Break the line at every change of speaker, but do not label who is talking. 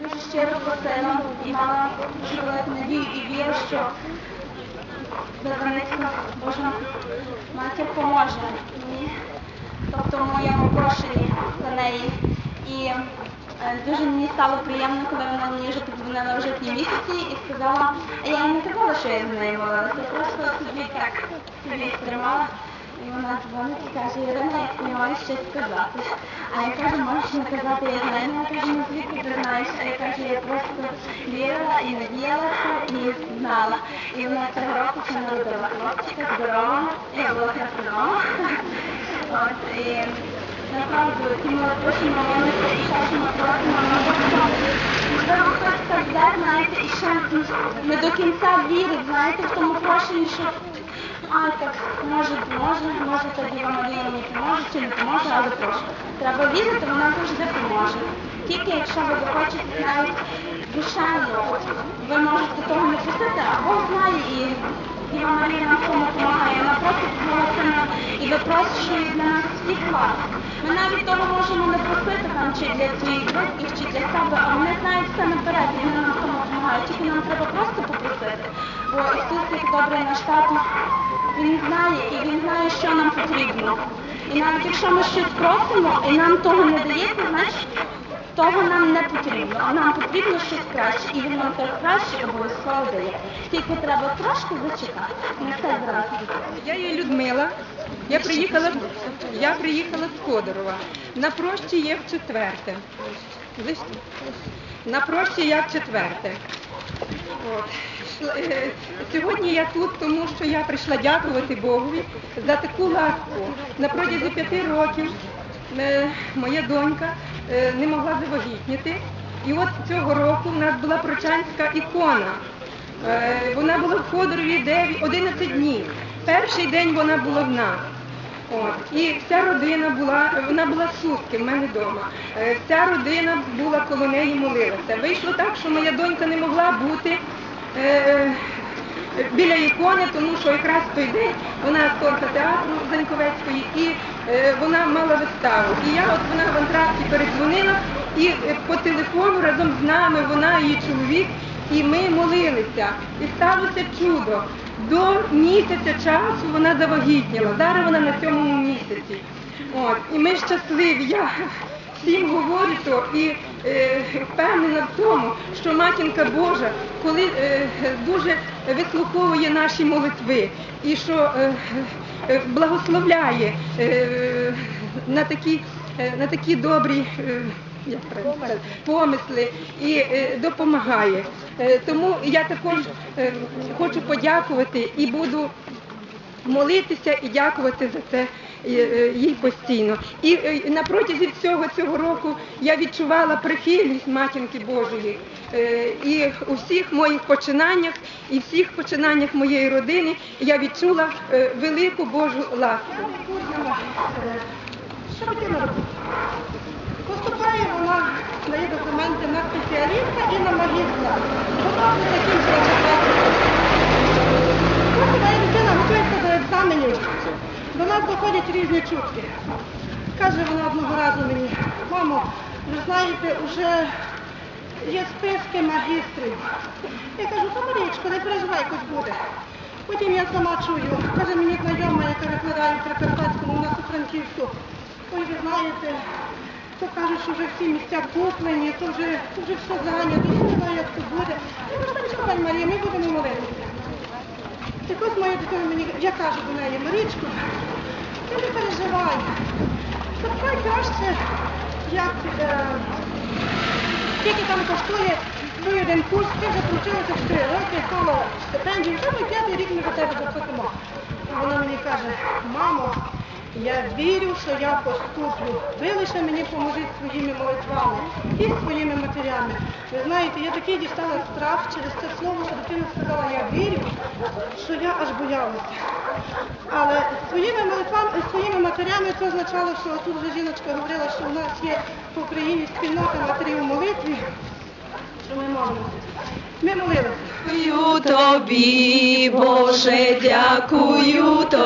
Дуже щиро просила і мала велику надію і віру, що Береницька Божа матір поможе мені, тобто в моєму прошенні за неї. І е, дуже мені стало приємно, коли вона мені вже подзвонила в житні місяці і сказала, а я їй не казала, що я з нею молилася, просто собі так собі тримала. І вона дзвонить і каже, Ірина, я тобі щось сказати. А я кажу, можеш не казати, я знаю, вона каже, ну звідки ти знаєш? А я кажу, я просто вірила і надіялася і знала. І вона цього року ще народила хлопчика здорового, я була хрестована. От, і направду ці молодоші молилися і ще що ми просимо, ми можливо, хтось так знаєте, і ще не до кінця вірить, знаєте, в тому прошенні, що а так, може, може, може тоді Діва Марія мені поможе чи не поможе, але прошу. Треба вірити, вона завжди поможе. Тільки якщо ви захочете навіть душевно, ви можете того не просити, а Бог знає і Діва Марія нам в цьому допомагає. Вона просто підголосена і випрошує для нас всіх вас. Ми навіть того можемо не просити там чи для своїх близьких, чи для себе, а вони знають все наперед, і вони нам цьому допомагають. Тільки нам треба просто попросити. Бо Ісус, як добрий наш він знає і він знає, що нам потрібно. І навіть якщо ми щось просимо і нам того не дається, значить того нам не потрібно. А нам потрібно щось краще. І він нам те краще обов'язково дає. Тільки треба трошки зачекати. Не все зразу.
Я є Людмила. Я приїхала, я приїхала з Ходорова. На прощі є в четверте. На прощі я в четверте. От. Е, Сьогодні я тут, тому що я прийшла дякувати Богові за таку ласку. На протязі п'яти років е, моя донька е, не могла завагітніти. І от цього року в нас була прочанська ікона. Е, Вона була в Ходорові 9, 11 днів. Перший день вона була в нас. От. І вся родина була, вона була сутки в мене вдома. Вся родина була коло неї молилася. Вийшло так, що моя донька не могла бути біля ікони, тому що якраз в той день вона акторка театру Заньковецької і е, вона мала виставу. І я от вона в антракті передзвонила і е, по телефону разом з нами, вона і її чоловік, і ми молилися. І сталося чудо. До місяця часу вона завагітніла. Зараз вона на сьомому місяці. От. І ми щасливі. Я всім говорю і е, впевнена в тому, що матінка Божа, коли е, дуже вислуховує наші молитви і що е, е, благословляє е, на такі, е, на такі добрі. е, як помисли і е, допомагає. Е, тому я також е, хочу подякувати і буду молитися і дякувати за це їй постійно. І е, на протязі всього цього року я відчувала прихильність матінки Божої. Е, І у всіх моїх починаннях і всіх починаннях моєї родини я відчула е, велику Божу ласку.
Що робити? Поступає вона, дає документи на спеціаліста і на магістра. Вона закінчила четвертий. Поки дитина готується до екзаменів, до нас доходять різні чутки. Каже вона одного разу мені, мамо, ви знаєте, вже є списки магістрів. Я кажу, та Марічко, не переживай, якось буде. Потім я сама чую, каже мені знайома, яка викладає при Карпатському у нас у Франківську. Ой, ви знаєте, то кажуть, що вже всі місця куплені, то вже, то вже все зайнято, я не знаю, як це буде. Я кажу, «Та не Марія, ми будемо молитися. Так от моя дитина мені, я кажу до неї, Марічко, ти не переживай. Та краще, як е, скільки там коштує твій один курс, ти вже провчилася 4 роки, коло стипендію, вже ми п'ятий рік ми до тебе заплатимо. Вона мені каже, мамо, я вірю, що я поступлю. Ви лише мені поможіть своїми молитвами і своїми матерями. Ви знаєте, я такий дістала страх через це слово, що дитина сказала, я вірю, що я аж боялася. Але своїми молитвами, своїми матерями це означало, що тут вже жіночка говорила, що у нас є в Україні спільнота матерів у молитві, що ми молимося. Ми молилися.
Тобі, Боже, дякую тобі,